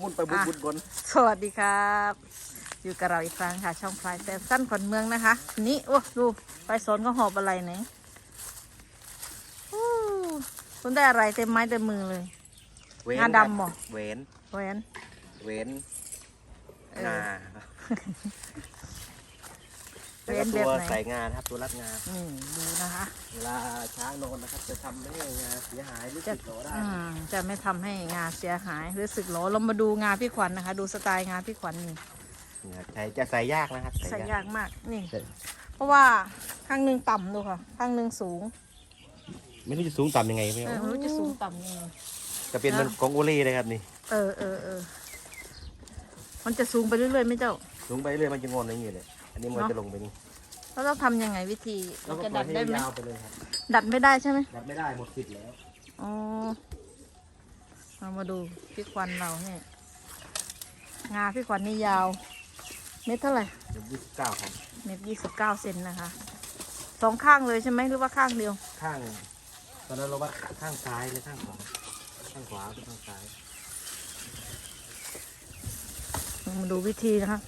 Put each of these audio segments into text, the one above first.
มุนไปบุญบุญบนสวัสดีครับ อยู่กับเราอีกครั้งค่ะ ช่องพลายแซมสั้นขวัญเมืองนะคะวันนี้โอ้ดูไปสนก็หอบอะไรไหนอู้คุณได้อะไรเต็มไม้เต็มมือเลยเว้นงาดำเหรอเว้นแหวนเว้นเอองาเว้น แล้วก็ตัวแบบไหนใส่งานะครับตัวรัดงานี่ดูนะคะ เวลาช้างนอนนะครับ จะทำไม่ให้งาเสียหายหรือจะติดต่อได้อืมจะไม่ทำให้งาเสียหายหรือสึกหรอเรามาดูงาพี่ขวัญนะคะ ดูสไตล์งาพี่ขวัญนี่เนี่ยใส่จะใส่ยากนะครับใส่ยากมากนี่ใส่เพราะว่าข้างหนึ่งต่ำดูค่ะ ข้างหนึ่งสูงไม่รู้จะสูงต่ำยังไงไม่เออรู้ไม่รู้จะสูงต่ำยังไง จะเป็นนะมันของโอเล่เลยครับนี่เออเออเออ มันจะสูงไปเรื่อยๆไหม่เจ้า สูงไปเรื่อยมันจะงอนอย่างนี้เลย อันนี้มันเนอะจะลงไปนี่เราต้องทำยังไงวิธีแล้วก็จะปล่ดัอยดให้ได้ไหมยาวไปเลยครับดัดไม่ได้ใช่ไหมดัดไม่ได้หมดสิทธิ์แล้วอ๋อเรามาดูพี่ควันเราเนี่ยงาพี่ควันนี่ยาว เม็ดเท่าไหร่เดี๋ยวยี่สิบเก้าครับเม็ดยี่สิบเก้าเซนนะคะสองข้างเลยใช่ไหมหรือว่าข้างเดียว ข้างตอนนั้นเราวัดข้างซ้ายหรือข้างขวาข้างขวาหรือข้างซ้ายมาดูวิธีนะคะ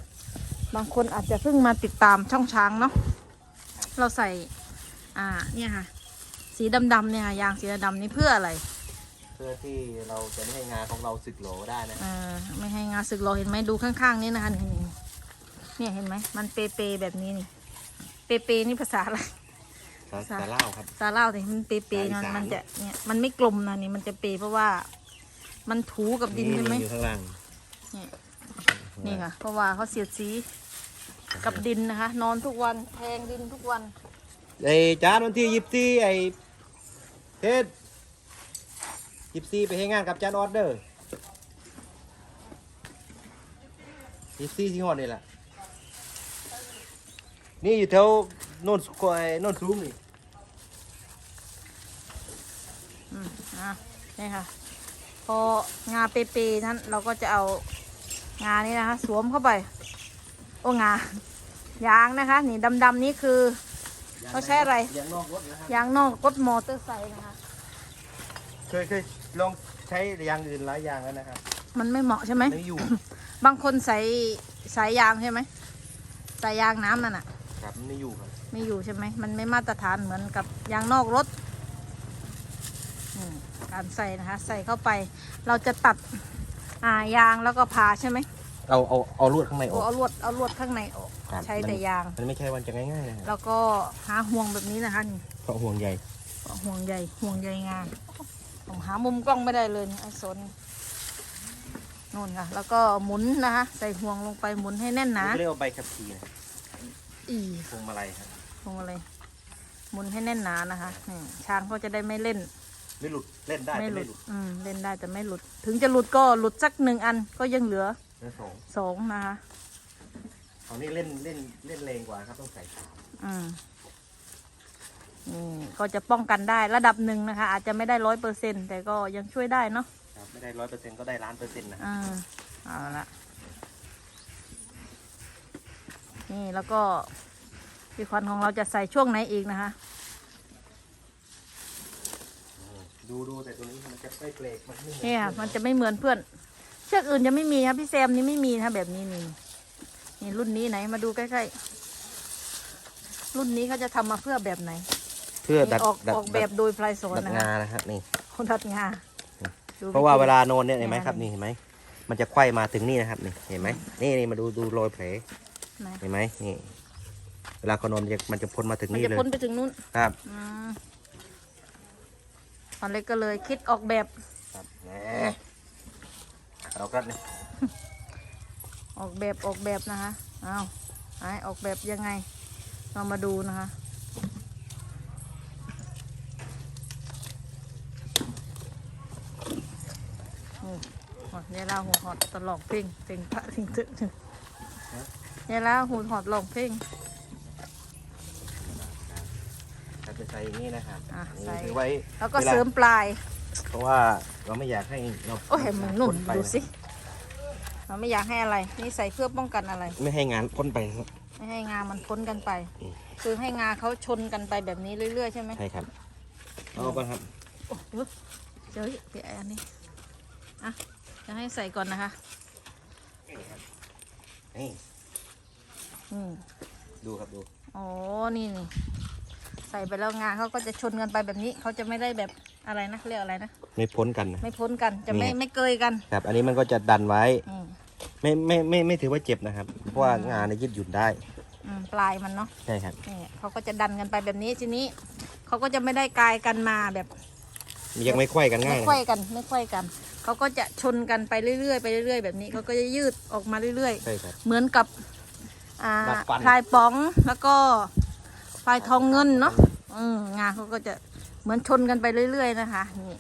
บางคนอาจจะเพิ่งมาติดตามช่องช้างเนาะเราใส่อ่าเนี่ยค่ะ สีดำๆเนี่ยค่ะยางสีดำๆนี่เพื่ออะไรเพื่อที่เราจะไม่ให้งาของเราสึกโหลได้นะเออไม่ให้งาศึกเราเห็นไหมดูข้างๆนี่นะคะนี่นี่เนี่ยเห็นไหมมันเปเปแบบนี้นี่ เปเปนี่ภาษาอะไรสาสาสาเล่าครับซาเล่าเนี่ยมันเปเปภาษาอีสานมันมันจะเนี่ยมันไม่กลมนะนี่มันจะเปเพราะว่า มันถูกับดินใช่ไหมอยู่ข้างล่างนี่นี่ค่ะเพราะว่าเขาเสียดสี กับดินนะคะ นอนทุกวันแทงดินทุกวัน ไอ้จานวันที่ยิบซีไอ้เทศยิบซีไปให้งานกับจานออเดอร์ยิบซีที่หอดนี่แหละนี่อยู่แถวโน่นสุโขไอ้โน่นสูงนี่อืมอะนี่ค่ะ พองาเปเปนั้นเราก็จะเอางานี้นะคะ สวมเข้าไป โอ้งา ยางนะคะ นี่ดำๆนี่คือเขาใช้อะไรยางนอกรถนะครับยางนอกรถมอเตอร์ไซค์นะคะ เคยเคยลองใช้ยางอื่นหลายอย่างแล้วนะครับมันไม่เหมาะใช่ไหมไม่อยู่ บางคนใส่สายยางใช่ไหมสายยางน้ำนั่นอะ ครับไม่อยู่ครับไม่อยู่ใช่ไหมมันไม่มาตรฐานเหมือนกับยางนอกรถอืมการใส่นะคะ ใส่เข้าไป เราจะตัดอ่ายางแล้วก็ผ่าใช่ไหม เอาเอาเอาลวดข้างในอโอ้อก เอาลวดเอาลวดข้างในออก ครับ ใช้แต่ยาง มันไม่ใช่วันจะง่ายๆนะครับแล้วก็หาห่วงแบบนี้นะคะนี่เพราะห่วงใยห่วงใยห่วงใยงานผมหามุมกล้องไม่ได้เลยนี่ไอ้สนนู่นค่ะ แล้วก็หมุนนะคะใส่ห่วงลงไปหมุนให้แน่นหนานี่เรียกว่าใบขับขี่นะอีพวงมาลัยครับลงอะไรหมุนให้แน่นหนานะคะนี่ช้างเขาจะได้ไม่เล่น ไม่หลุดเล่นได้ไม่แต่หลุไม่ดหลุดอืมเล่นได้แต่ไม่หลุด ถึงจะหลุดก็หลุดสักหนึ่งอันก็ยังเหลือ เนื้อสองสองนะคะเอานี่เล่นเล่นเล่นแรงกว่าครับต้องใส่สามอืมนี่ก็จะป้องกันได้ระดับหนึ่งนะคะ อาจจะไม่ได้ร้อยเปอร์เซ็นแต่ก็ยังช่วยได้เนาะครับไม่ได้ร้อยเปอร์เซ็นต์ก็ได้ล้านเปอร์เซ็นต์นะอ่าเอาละนี่แล้วก็พี่ควันของเราจะใส่ช่วงไหนอีกนะคะ ดูดูแต่ตัวนี้มันจะไม่เกรกมันไม่เหมือนเนี่ยมันจะไม่เหมือนเพื่อนเชื อกอื่นจะไม่มีครับพี่แซมนี่ไม่มีนะแบบนี้นี่นี่รุ่นนี้ไหนมาดูใกล้ๆรุ่นนี้เขาจะทำมาเพื่อแบบไหน เพื่อดัดนี่ออกดัดออกแบบโดยพลายสอนดัดนะงาคะนะฮะนี่เขาดัดงาดูเพราะว่าธีเวลาโนนเนี่ยเห็นไหมงาครับนี่เห็นไหมมันจะไขว้มาถึงนี่นะครับนี่เห็นไหมนี่นี่มาดูดูรอยแผลไหนเห็นไหมนี่เวลาเขานอนมันจะมันจะพ้นมาถึงมันนี่จะเลยพ้นไปถึงนู้นครับอืมตอนเล็กก็เลยคิดออกแบบ ครับแหมเอาครับนี่ออกแบบออกแบบนะคะเอาไอออกแบบยังไง เรามาดูนะคะ โอ้หอดยายลาหูหอดตลอกเพ่งเพ่งพระทิ้งตึกยายลาหูหอดลองเพ่งเราจะใส่อย่างนี้นะครับอะนี่ใส่ถือไว้ แล้วก็วลาเสริมปลาย เพราะว่าเราไม่อยากให้เราโอ้ยมึงหนุ่นพ้ไปดูสิเราไม่อยากให้อะไร นี่ใส่เพื่อป้องกันอะไร ไม่ให้งานพ้นไปครับ ไม่ให้งามันพ้นกันไป อืม คือให้งาเขาชนกันไปแบบนี้เรื่อยๆใช่ไหมใช่ครับเอาไปครับโอ้เดี๋ยวเจอเดี๋ยวอันนี้อะยังจะให้ใส่ก่อนนะคะ นี่อืมดูครับดู อ๋อ นี่นี่ ใส่ไปแล้วงาเขาก็จะชนกันไปแบบนี้เขาจะไม่ได้แบบอะไรนะเรียกอะไรนะไม่พ้นกันนะ ไม่พ้นกันจะไม่นี่ไม่เกยกันครับ อันนี้มันก็จะดันไว้ อืมไม่ไม่ไม่ไม่ถือว่าเจ็บนะครับ เพราะว่างานเนี่ยยืดหยุ่นได้อืมปลายมันเนาะใช่ครับนี่เขาก็จะดันกันไปแบบนี้ทีนี้เขาก็จะไม่ได้กลายกันมาแบบ ยังไม่ไขว้กันง่าไม่ยนะไขว้กันไม่ไขว้กัน เขาก็จะชนกันไปเรื่อยๆไปเรื่อยๆแบบนี้เขาก็จะยืดออกมาเรื่อยๆใช่ครับเหมือนกับอ่าดัดฟัน พลายป๋องแล้วก็ พลายทองเงินเนาะอืมงาเขาก็จะเหมือนชนกันไปเรื่อย ๆ นะคะนี่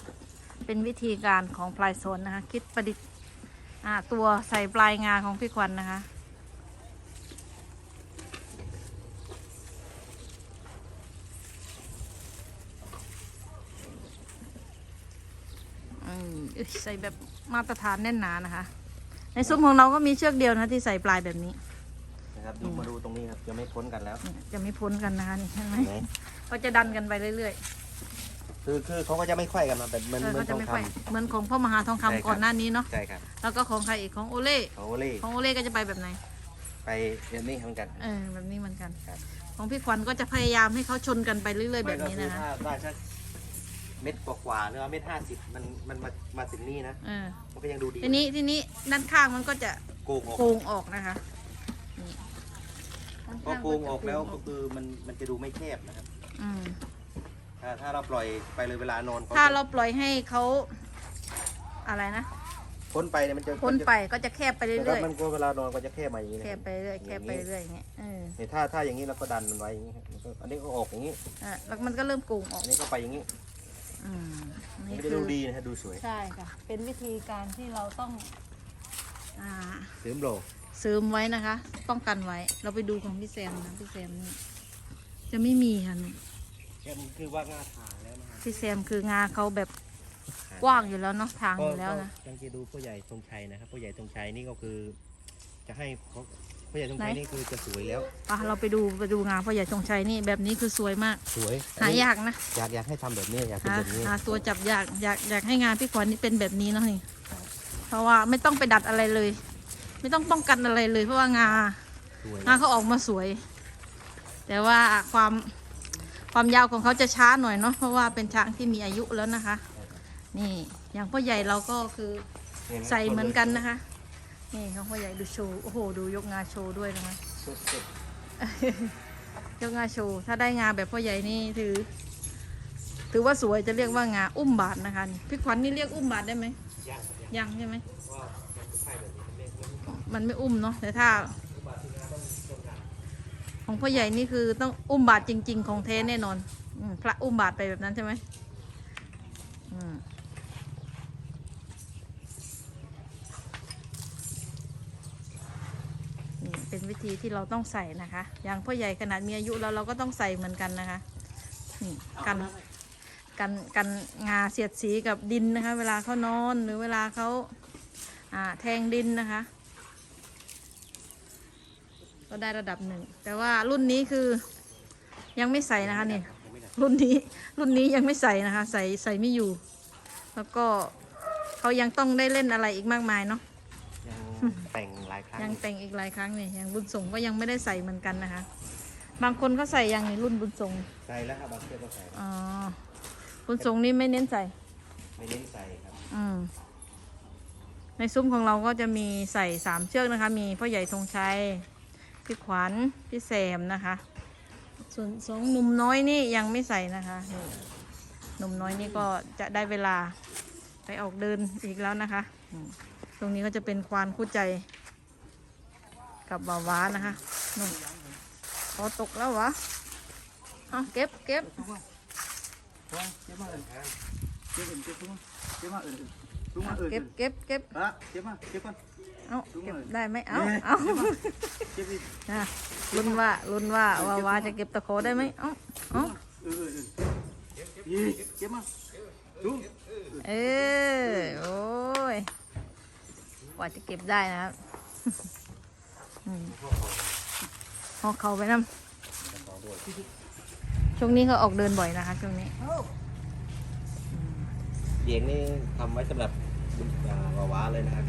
เป็นวิธีการของพลายโซนนะคะ คิดประดิษฐ์ตัวใส่ปลายงาของพี่ควันนะคะอืมอุ๊ยใส่แบบมาตรฐานแน่นหนานะคะ ในซุ้มของเราก็มีเชือกเดียวนะที่ใส่ปลายแบบนี้ นะครับดูมาดูตรงนี้ครับจะไม่พ้นกันแล้วเนี่ยจะไม่พ้นกันนะคะนี่เห็นไหมเห็นไหมเขาจะดันกันไปเรื่อยคือคือเขาก็จะไม่ไขว้กันมาแบบๆเหมือนเออเหมือเขานทจะองไม่คค่อยเหมือนของพ่อมหาทองคำใช่ครับ ก่อนหน้านี้เนาะำใช่ครับแล้วก็ของใครอีกของโอเล่ของโอเล่ของโอเล่ก็จะไปแบบไหนไปแบบนี้เหมือนกัน เออแบบนี้เหมือนกัน ครับ ของพี่ขวัญก็จะพยายามให้เขาชนกันไปเรื่อย ๆ แบบนี้ไม่นะก็คะอถ้าได้สักเม็ดกว่าๆหรือว่าเม็ดห้าสิบมันมันมามาถึงนี่นะเออมันก็ยังดูดีทีนี้ทีนี้ด้านข้างมันก็จะโกงออกโกงออกนะคะนี่ ด้านก็ข้างโกงออกแล้วจะก็คือมันมันจะดูไม่แคบนะครับ อืมถ้าถ้าเราปล่อยไปเลยเวลานอนขถ้าจะเราปล่อยให้เขาอะไรนะพ้นไปเนี่ยมันจะพ้นไปก็จะแคบไปมันจะเรื่อยมันก็เวลานอนก็จะแคบมาอย่างนี้ๆนะแคบไปเรื่อยๆแคบไปเรื่อยๆอย่างเงี้ยเออเนี่ยถ้าถ้าอย่างนี้เราก็ดันมันไว้อย่างนี้ครับมันก็อันนี้ก็ออกอย่างนี้อะแล้วมันก็เริ่มโกงออกอันนี้ก็ไปอย่างนี้อืมมันนี่ก็จะคืดูอดีนะฮะดูสวยใช่ค่ะเป็นวิธีการที่เราต้องอ่าเสริมโล เสริมไว้นะคะ ป้องกันไว้ เราไปดูของพี่แซมนะพี่แซมนี่จะไม่มีค่ะนี่แค่มันคือว่างาทางแล้วนะครับพี่แซมคืองาเขาแบบกว้างอยู่แล้วเนาะทางอยู่แล้วนะก็ยังจะดูผู้ใหญ่ธงชัยนะครับผู้ใหญ่ธงชัยนี่ก็คือ จะให้เขาผู้ใหญ่ธงชัยไหนนี่คือจะสวยแล้วอะเราไปดูไปดูงาพ่อใหญ่จงชัยนี่แบบนี้คือสวยมาก สวยหายากนะอยากอยากให้ทำแบบนี้อยากเป็นหาแบบนี้หาตัวจับยากอยากอยากให้งานพี่ขวัญนี่เป็นแบบนี้เนาะนี่เพราะว่าไม่ต้องไปดัดอะไรเลย ไม่ต้องป้องกันอะไรเลยเพราะว่างา สวยงาเขาออกมาสวย แต่ว่าความความยาวของเขาจะช้าหน่อยเนาะเพราะว่าเป็นช้างที่มีอายุแล้วนะคะ นี่อย่างพ่อใหญ่เราก็คือใส่เหมือนกันนะคะ นี่ของพ่อใหญ่ดูโชว์โอ้โหดูยกงาโชว์ด้วยนะคะยกงาโชว์ถ้าได้งาแบบพ่อใหญ่นี่ถือ ถือว่าสวยจะเรียกว่างาอุ้มบาทนะคะนี่พี่ขวัญนี่เรียกอุ้มบาทได้ไหมย่างครับย่างยังใช่ไหมว่าใช่แบบนี้เป็นเลข มันไม่อุ้มเนาะแต่ถ้า ของพ่อใหญ่นี่คือต้องอุ้มบาทจริง ๆ ของแท้แน่นอนอพระอุ้มบาทไปแบบนั้นใช่ไหมอืมนี่เป็นวิธีที่เราต้องใส่นะคะ อย่างพ่อใหญ่ขนาดมีอายุแล้วเราก็ต้องใส่เหมือนกันนะคะนี่กันกันกันงาเสียดสีกับดินนะคะ เวลาเขานอนหรือเวลาเขาแทงดินนะคะ ก็ได้ระดับหนึ่ง แต่ว่ารุ่นนี้คือยังไม่ใส่นะคะนี่ยังไม่ได้รุ่นนี้รุ่นนี้ยังไม่ใส่นะคะ ใส่ใส่ไม่อยู่ แล้วก็เขายังต้องได้เล่นอะไรอีกมากมายเนาะยังแต่งหลายครั้งยังแต่งอีกหลายครั้งเนี่ยอย่างบุญส่งก็ยังไม่ได้ใส่เหมือนกันนะคะ บางคนก็ใส่ยังในรุ่นบุญส่งใส่แล้วครับบางเชือกก็ใส่อ๋อบุญส่งนี่ไม่เน้นใส่ไม่เน้นใส่ครับอืมในซุ้มของเราก็จะมีใส่สามเชือกนะคะ มีพ่อใหญ่ธงชัย พี่ขวัญพี่แซมนะคะ ส่วนสองหนุ่มน้อยนี่ยังไม่ใส่นะคะหนุ่มน้อยนี่ก็จะได้เวลาไปออกเดินอีกแล้วนะคะ ตรงนี้ก็จะเป็นควานคู่ใจ กับบาวานะคะนุ่นพอตกแล้ววะเอาเก็บเก็บเจ็บมากเลยเจ็บเจ็บเจ็บเก็บเก็บเก็บเจ็บมากเจ็บก่อน เอาเก็บได้ไหมเอาเอาเจ็บอีกอะลุ้นว่าลุ้นว่าวาวาจะเก็บตะโขได้ไหมเอ้าเอ้าเออเออเออยี่เจ็บมากลุงเออโอ้ยกว่าจะเก็บได้นะครับอืมพอเขาไปน้ำช่วงนี้เขาออกเดินบ่อยนะคะช่วงนี้เดียงนี่ทำไว้สำหรับอ่าวาๆเลยนะครับ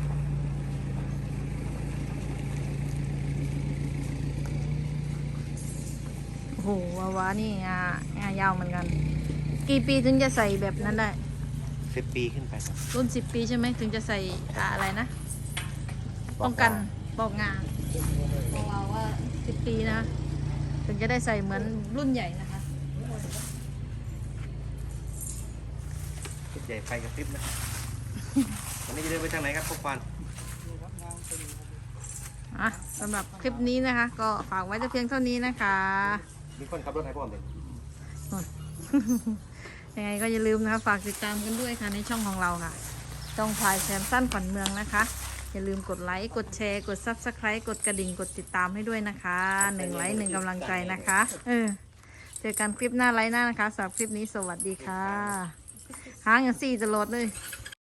โอ้โหวาวานี่งางายาวเหมือนกัน กี่ปีถึงจะใส่แบบนั้นได้สิบปีขึ้นไปครับรุ่นสิบปีใช่ไหมถึงจะใส่อ่าอะไรนะ ป้องกันปอกงาของเราว่าสิบปีนะ ถึงจะได้ใส่เหมือนรุ่นใหญ่นะคะใหญ่ไฟกระพริบนะวันนี้จะเดินไปทางไหนครับพวกควันอะสำหรับคลิปนี้นะคะ ก็ฝากไว้แต่เพียงเท่านี้นะคะ มีคนขับรถให้พ่อเลยยังไงก็อย่าลืมนะคะ ฝากติดตามกันด้วยค่ะในช่องของเราค่ะช่องพลายแซมสั้นขวัญเมืองนะคะ อย่าลืมกดไลค์ กดแชร์ กด subscribe กดกระดิ่ง กดติดตามให้ด้วยนะคะหนึ่งไลค์หนึ่งกำลังใจนะคะ เออ เจอกันคลิปหน้าไลค์หน้านะคะสำหรับคลิปนี้สวัสดีค่ะ หางอย่างสี่ตลอดเลยค